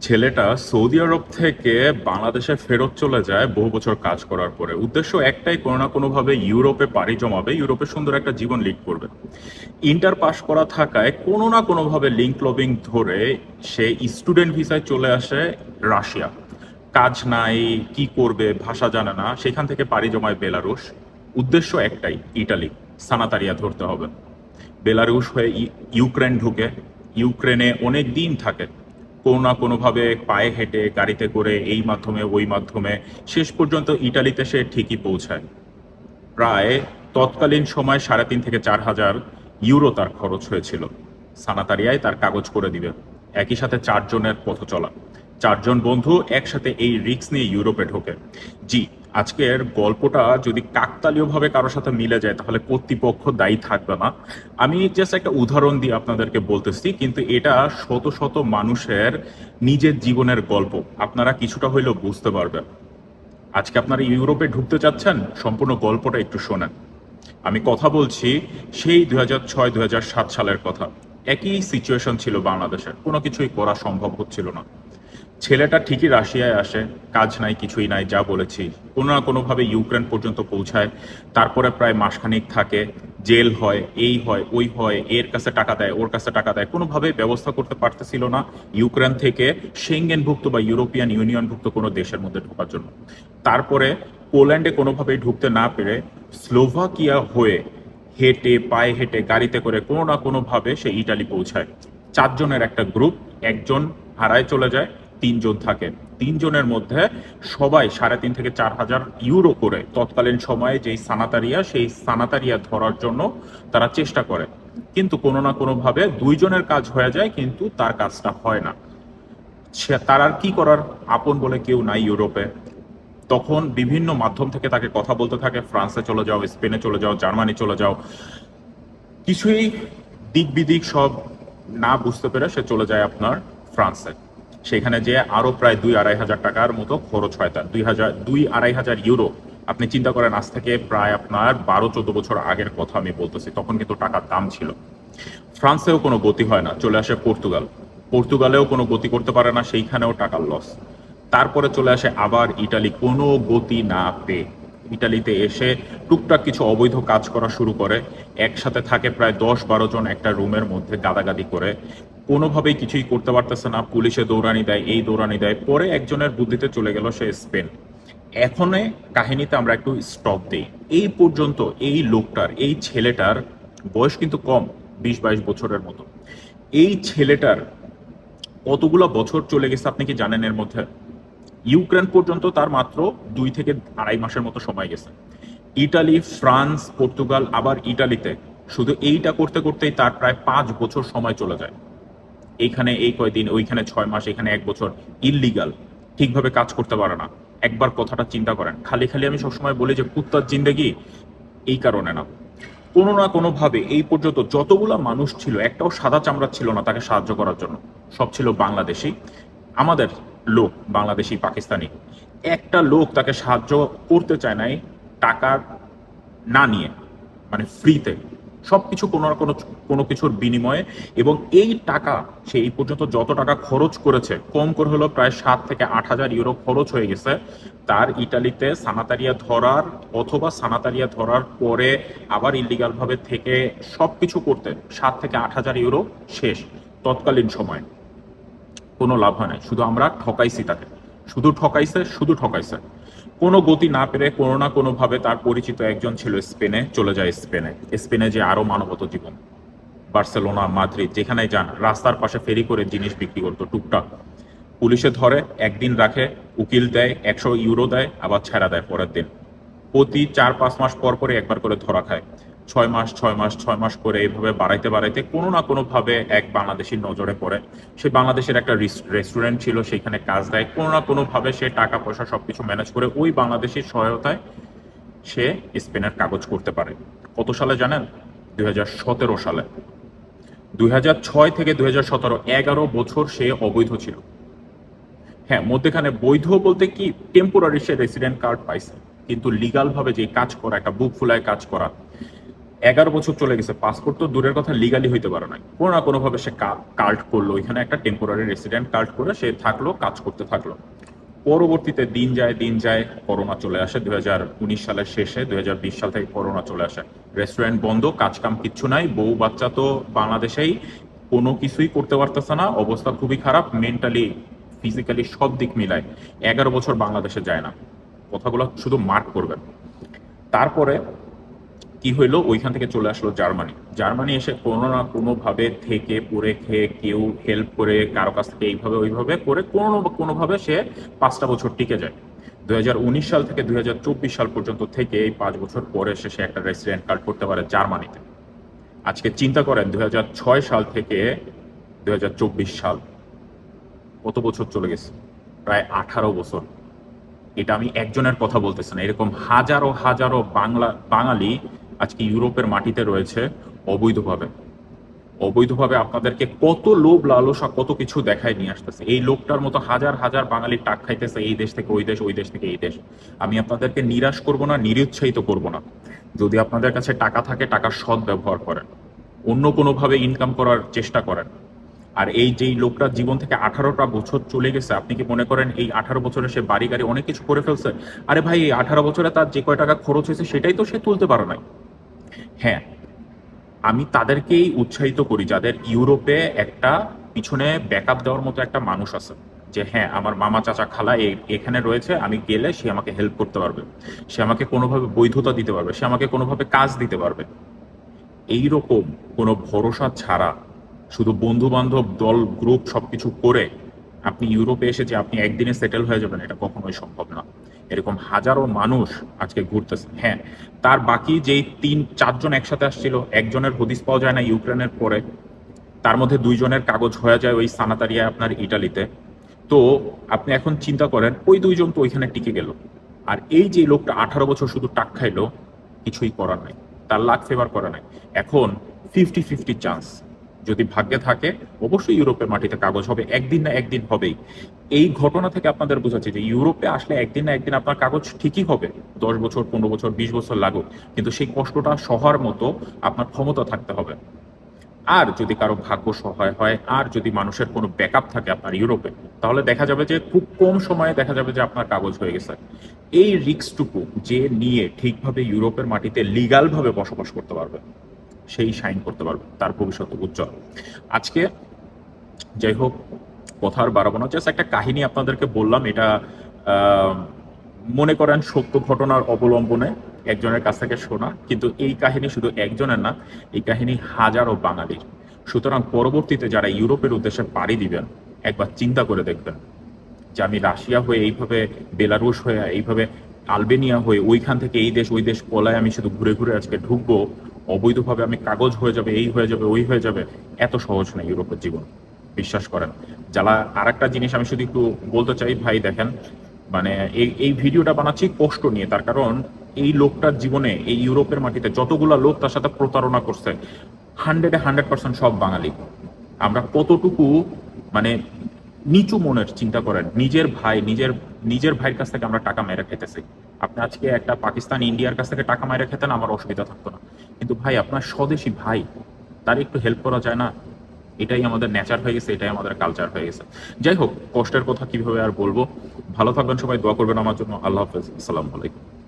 ছেলেটা সৌদি আরব থেকে বাংলাদেশে ফেরত চলে যায় বহু বছর কাজ করার পরে। উদ্দেশ্য একটাই, কোনো না কোনোভাবে ইউরোপে পাড়ি জমাবে, ইউরোপে সুন্দর একটা জীবন লিড করবে। ইন্টার পাস করা থাকায় কোনো না কোনোভাবে লিঙ্ক লবিং ধরে সে স্টুডেন্ট ভিসায় চলে আসে রাশিয়া। কাজ নাই, কি করবে ভাষা জানে না, সেখান থেকে পাড়ি জমায় বেলারুশ। উদ্দেশ্য একটাই, ইটালি, সানাতারিয়া ধরতে হবে। বেলারুশ হয়ে ইউক্রেন ঢুকে। ইউক্রেনে অনেক দিন থাকে। কোনো না কোনোভাবে পায়ে হেঁটে, গাড়িতে করে, এই মাধ্যমে, ওই মাধ্যমে, শেষ পর্যন্ত ইটালিতে সে ঠিকই পৌঁছায়। প্রায় তৎকালীন সময় সাড়ে তিন থেকে চার হাজার ইউরো তার খরচ হয়েছিল। সানাতারিয়ায় তার কাগজ করে দিবে। একই সাথে চারজনের পথ চলা চারজন বন্ধু একসাথে এই রিক্স নিয়ে ইউরোপে ঢোকে। জি আজকের গল্পটা যদি কাকতালীয়ভাবে কারোর সাথে মিলে যায়, তাহলে কর্তৃপক্ষ দায়ী থাকবে না। আমি জাস্ট একটা উদাহরণ দিয়ে আপনাদেরকে বলতেছি, কিন্তু এটা শত শত মানুষের নিজের জীবনের গল্প। আপনারা কিছুটা হইলেও বুঝতে পারবেন। আজকে আপনারা ইউরোপে ঢুকতে চাচ্ছেন, সম্পূর্ণ গল্পটা একটু শোনেন। আমি কথা বলছি সেই দুই হাজার ছয় সাত সালের কথা। একই সিচুয়েশন ছিল বাংলাদেশের। কোনো কিছুই করা সম্ভব হচ্ছিল না। ছেলেটা ঠিকই রাশিয়ায় আসে, কাজ নাই, কিছুই নাই, যা বলেছি। কোনো না কোনোভাবে ইউক্রেন পর্যন্ত পৌঁছায়, তারপরে প্রায় মাসখানিক থাকে, জেল হয়, এই হয়, ওই হয়, এর কাছে টাকা দেয়, ওর কাছে টাকা দেয়। কোনোভাবে ব্যবস্থা করতে পারতেছিল না ইউক্রেন থেকে সেঙ্গেনভুক্ত বা ইউরোপিয়ান ইউনিয়নভুক্ত কোনো দেশের মধ্যে ঢোকার জন্য। তারপরে পোল্যান্ডে কোনোভাবেই ঢুকতে না পেরে স্লোভাকিয়া হয়ে হেঁটে, পায়ে হেঁটে, গাড়িতে করে কোনো না কোনোভাবে সে ইটালি পৌঁছায়। চারজনের একটা গ্রুপ, একজন হারায় চলে যায় তিনজন থাকে। তিনজনের মধ্যে সবাই সাড়ে তিন থেকে চার হাজার ইউরো করে তৎকালীন সময়ে যেই সানাতারিয়া, সেই সানাতারিয়া ধরার জন্য তারা চেষ্টা করে। কিন্তু কোনো না কোনোভাবে দুইজনের কাজ হয়ে যায়, কিন্তু তার কাজটা হয় না। সে তার আর কি করার আপন বলে কেউ নাই ইউরোপে। তখন বিভিন্ন মাধ্যম থেকে তাকে কথা বলতে থাকে, ফ্রান্সে চলে যাও, স্পেনে চলে যাও, জার্মানি চলে যাও। কিছুই দিক বিদিক সব না বুঝতে পেরে সে চলে যায় আপনার ফ্রান্সে। সেখানে যে আরও প্রায় দুই আড়াই হাজার টাকার মতো খরচ হয় তার। দুই হাজার দুই আড়াই হাজার ইউরো। আপনি চিন্তা করেন, আজ থেকে প্রায় আপনার বারো, চোদ্দ বছর আগের কথা আমি বলতেছি। তখন কিন্তু টাকার দাম ছিল। ফ্রান্সেও কোনো গতি হয় না। চলে আসে পর্তুগাল। পর্তুগালেও কোনো গতি করতে পারে না, সেইখানেও টাকার লস তারপরে চলে আসে আবার ইটালি। কোনো গতি না পেয়ে। ইটালিতে এসে টুকটাক কিছু অবৈধ কাজ করা শুরু করে। একসাথে থাকে প্রায় দশ বারো জন একটা রুমের মধ্যে গাদাগাদি করে। কোনোভাবেই কিছুই করতে পারতেছে না। পুলিশে দৌড়ানি দেয়, এই দৌড়ানি দেয়। পরে একজনের বুদ্ধিতে চলে গেল, সে স্পেন। এখনে কাহিনীতে আমরা একটু স্টপ দিই। এই পর্যন্ত এই লোকটার, এই ছেলেটার বয়স কিন্তু কম বিশ বাইশ বছরের মতো। এই ছেলেটার কতগুলো বছর চলে গেছে আপনি কি জানেন এর মধ্যে? ইউক্রেন পর্যন্ত তার মাত্র দুই থেকে আড়াই মাসের মতো সময় গেছে। ইটালি, ফ্রান্স, পর্তুগাল, আবার ইটালিতে শুধু এইটা করতে করতেই তার প্রায় পাঁচ বছর সময় চলে যায়। এইখানে এই কয়দিন, ওইখানে ছয় মাস, এখানে এক বছর ইললিগাল ঠিকভাবে কাজ করতে পারে না। একবার কথাটা চিন্তা করেন। খালি খালি আমি সবসময় বলি যে, কুত্তার জিন্দেগি এই কারণে না। কোনো না কোনোভাবে এই পর্যন্ত যতগুলা মানুষ ছিল, একটাও সাদা চামড়া ছিল না তাকে সাহায্য করার জন্য। সব ছিল বাংলাদেশি। আমাদের লোক, বাংলাদেশি, পাকিস্তানি। একটা লোক তাকে সাহায্য করতে চায় নাই, টাকা না নিয়ে মানে ফ্রিতে সবকিছু কোনো না কোনো কোনো কিছুর বিনিময়ে এবং এই টাকা, সে এই পর্যন্ত যত টাকা খরচ করেছে, কম করে হলো প্রায় সাত থেকে আট হাজার ইউরো খরচ হয়ে গেছে। তার ইটালিতে সানাতারিয়া ধরার অথবা সানাতারিয়া ধরার পরে আবার ইলিগাল ভাবে থেকে সবকিছু করতে সাত থেকে আট হাজার ইউরো শেষ, তৎকালীন সময়। কোনো লাভ হয় নাই। শুধু আমরা ঠকাইছি তাকে। শুধু ঠকাইছে শুধু ঠকাইছে। কোনো গতি না পেরে কোনো না কোনোভাবে তার পরিচিত একজন ছিল স্পেনে চলে যায় স্পেনে। স্পেনে যে আরও মানবত জীবন। বার্সেলোনা, মাদ্রিদ যেখানে যান, রাস্তার পাশে ফেরি করে জিনিস বিক্রি করতো, টুকটাক। পুলিশে ধরে, একদিন রাখে, উকিল দেয়, একশো ইউরো দেয়, আবার ছেড়া দেয় পরের দিন। প্রতি চার পাঁচ মাস পর পরে একবার করে ধরা খায়। ছয় মাস ছয় মাস ছয় মাস করে এইভাবে বাড়াইতে বাড়াইতে কোনো না কোনো ভাবে এক বাংলাদেশির নজরে পড়ে। সে বাংলাদেশের একটা রেস্টুরেন্ট ছিল, সেখানে কাজ দেয়। কোনো না কোনো ভাবে সে টাকা, পয়সা সবকিছু ম্যানেজ করে ওই বাংলাদেশির সহায়তায় সে স্পেনের কাগজ করতে পারে। কত সালে জানেন? দু হাজার সতেরো সালে। দুই হাজার ছয় থেকে দুই হাজার সতেরো, এগারো বছর সে অবৈধ ছিল। হ্যাঁ মধ্যেখানে বৈধ বলতে কি? টেম্পোরারি সে রেসিডেন্ট কার্ড পাইছে। কিন্তু লিগাল ভাবে যে কাজ করা, একটা বুক ফুলায় কাজ করা এগারো বছর চলে গেছে পাসপোর্ট তো দূরের কথা লিগালি হইতে পারে না কোনো না কোনোভাবে সে কার্ড করল, এখানে একটা টেম্পোরারি রেসিডেন্ট কার্ড করে সে থাকল, কাজ করতে থাকল। পরবর্তীতে দিন যায় দিন যায় করোনা চলে আসে দুই হাজার উনিশ সালের শেষে দুই হাজার বিশ সাল থেকে করোনা চলে আসে। রেস্টুরেন্ট বন্ধ, কাজ কাম কিচ্ছু নাই, বউ বাচ্চা তো বাংলাদেশেই, কোনো কিছুই করতে পারতেছে না, অবস্থা খুবই খারাপ মেন্টালি ফিজিক্যালি সব দিক মিলায়। এগারো বছর বাংলাদেশে যায় না। কথাগুলো শুধু মার্ক করবেন। তারপরে কি হইল? ওইখান থেকে চলে আসলো জার্মানি। জার্মানি এসে কোনো না কোনোভাবে থেকে পড়ে খেয়ে কেউ হেল্প করে, কারও কাছ থেকে এইভাবে ওইভাবে করে কোনো কোনোভাবে সে পাঁচটা বছর টিকে যায়। দুই সাল থেকে দুই হাজার চব্বিশ সাল পর্যন্ত থেকে এই পাঁচ বছর পরে এসে সে একটা রেসিডেন্ট কার্ড করতে পারে জার্মানিতে। আজকে চিন্তা করেন দু হাজার ছয় সাল থেকে দুই হাজার চব্বিশ সাল কত বছর চলে গেছে? প্রায় আঠারো বছর। এটা আমি একজনের কথা বলতেছি না। এরকম হাজারো হাজারো বাংলা, বাঙালি আজকে ইউরোপের মাটিতে রয়েছে অবৈধভাবে। অবৈধভাবে আপনাদেরকে কত লোভ, লালসা কত কিছু দেখায় নিয়ে আসতেছে। এই লোকটার মতো হাজার হাজার বাঙালি টাক খাইতেছে এই দেশ থেকে ওই দেশ ওই দেশ থেকে এই দেশ। আমি আপনাদেরকে নিরাশ করব না, নিরুৎসাহিত করব না। যদি আপনাদের কাছে টাকা থাকে, টাকার সৎ ব্যবহার করেন। অন্য কোনোভাবে ইনকাম করার চেষ্টা করেন। আর এই যেই লোকটার জীবন থেকে আঠারোটা বছর চলে গেছে, আপনি কি মনে করেন এই আঠারো বছরে সে বাড়ি গাড়ি অনেক কিছু করে ফেলছে? আরে ভাই, এই আঠারো বছরে তার যে কয় টাকা খরচ হয়েছে, সেটাই তো সে তুলতে পারে নাই। হ্যাঁ আমি তাদেরকেই উৎসাহিত করি যাদের ইউরোপে একটা পিছনে ব্যাকআপ দেওয়ার মতো একটা মানুষ আছে। যে হ্যাঁ আমার মামা চাচা খালা এই- এখানে রয়েছে, আমি গেলে সে আমাকে হেল্প করতে পারবে। সে আমাকে কোনোভাবে বৈধতা দিতে পারবে, সে আমাকে কোনোভাবে কাজ দিতে পারবে। এইরকম কোনো ভরসা ছাড়া শুধু বন্ধু বান্ধব দল গ্রুপ সবকিছু করে আপনি ইউরোপে এসে যে আপনি একদিনে সেটেল হয়ে যাবেন, এটা কখনোই সম্ভব না। এরকম হাজারো মানুষ আজকে ঘুরতেছে। হ্যাঁ তার বাকি যেই তিন, চারজন একসাথে আসছিল, একজনের হদিস পাওয়া যায় না ইউক্রেনের পরে। তার মধ্যে দুইজনের কাগজ হয়ে যায় ওই সানাতারিয়া আপনার ইটালিতে। তো আপনি এখন চিন্তা করেন, ওই দুইজন তো ওইখানে টিকে গেল। আর এই যে লোকটা আঠারো বছর শুধু টাক খাইলো, কিছুই করার নাই। তার লাখ ফেভার করা নাই। এখন ফিফটি ফিফটি চান্স যদি ভাগ্যে থাকে, অবশ্যই ইউরোপের মাটিতে কাগজ হবে, একদিন না একদিন হবেই। এই ঘটনা থেকে আপনাদের বোঝাচ্ছে যে ইউরোপে আসলে একদিন না একদিন আপনার কাগজ ঠিকই হবে, দশ বছর, পনেরো বছর, বিশ বছর লাগুক। কিন্তু সেই কষ্টটা সহার মতো আপনার ক্ষমতা থাকতে হবে। আর যদি কারও ভাগ্য সহায় হয়, আর যদি মানুষের কোনো ব্যাকআপ থাকে আপনার ইউরোপে, তাহলে দেখা যাবে যে খুব কম সময়ে দেখা যাবে যে আপনার কাগজ হয়ে গেছে। এই রিস্কটুকু যে নিয়ে ঠিকভাবে ইউরোপের মাটিতে লিগাল ভাবে বসবাস করতে পারবে। সেই সাইন করতে পারবে, তার ভবিষ্যৎ উজ্জ্বল। আজকে যাই হোক কথা আর বাড়াবো না জাস্ট একটা কাহিনী আপনাদেরকে বললাম, এটা মনে করেন সত্য ঘটনার অবলম্বনে একজনের কাছ থেকে শোনা, কিন্তু এই কাহিনী শুধু একজনের না, এই কাহিনী হাজারো বাঙালির। সুতরাং পরবর্তীতে যারা ইউরোপের উদ্দেশ্যে পাড়ি দিবেন, একবার চিন্তা করে দেখবেন যে আমি রাশিয়া হয়ে এইভাবে, বেলারুশ হয়ে এইভাবে, আলবেনিয়া হয়ে ওইখান থেকে এই দেশ, ওই দেশ পলায় আমি শুধু ঘুরে ঘুরে আজকে ঢুকবো অবৈধভাবে আমি কাগজ হয়ে যাবে, এই হয়ে যাবে, ওই হয়ে যাবে, এত সহজ না ইউরোপের জীবন। বিশ্বাস করেন যারা আর একটা জিনিস আমি শুধু একটু বলতে চাই, ভাই দেখেন মানে এই এই ভিডিওটা বানাচ্ছি কষ্ট নিয়ে, তার কারণ এই লোকটার জীবনে, এই ইউরোপের মাটিতে যতগুলা লোক তার সাথে প্রতারণা করছে হান্ড্রেডে হান্ড্রেড পার্সেন্ট সব বাঙালি। আমরা কতটুকু মানে নিচু মনের চিন্তা করেন। নিজের ভাই, নিজের নিজের ভাইয়ের কাছ থেকে আমরা টাকা মেরে খেতেছি। আপনি আজকে একটা পাকিস্তান ইন্ডিয়ার কাছ থেকে টাকা মেরে খেতেন, আমার অসুবিধা থাকতো না। কিন্তু ভাই, আপনার স্বদেশী ভাই, তার একটু হেল্প করা যায় না? এটাই আমাদের নেচার হয়ে গেছে, এটাই আমাদের কালচার হয়ে গেছে। যাই হোক, কষ্টের কথা কীভাবে আর বলব? ভালো থাকবেন সবাই, দোয়া করবেন আমার জন্য। আল্লাহ হাফেজ। আসসালামু আলাইকুম।